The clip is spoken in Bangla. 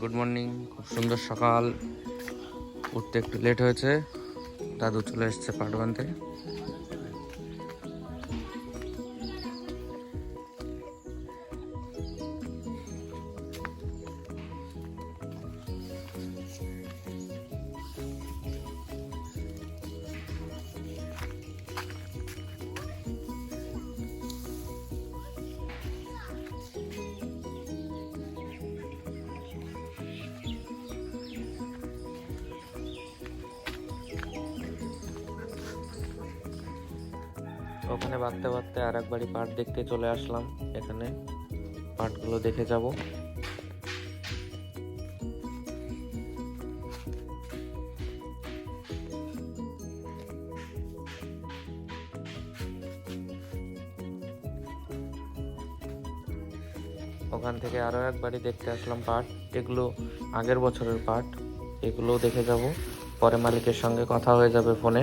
গুড মর্নিং খুব সুন্দর সকাল। উঠতে একটু লেট হয়েছে। দাদু চলে এসছে পাট বানতে ওখানে বাঁধতে বাঁধতে আর একবারই পাট দেখতে চলে আসলাম। এখানে পাটগুলো দেখে যাব। ওখান থেকে আরও একবারই দেখতে আসলাম পাট। এগুলো আগের বছরের পাট। এগুলোও দেখে যাব। পরে মালিকের সঙ্গে কথা হয়ে যাবে ফোনে।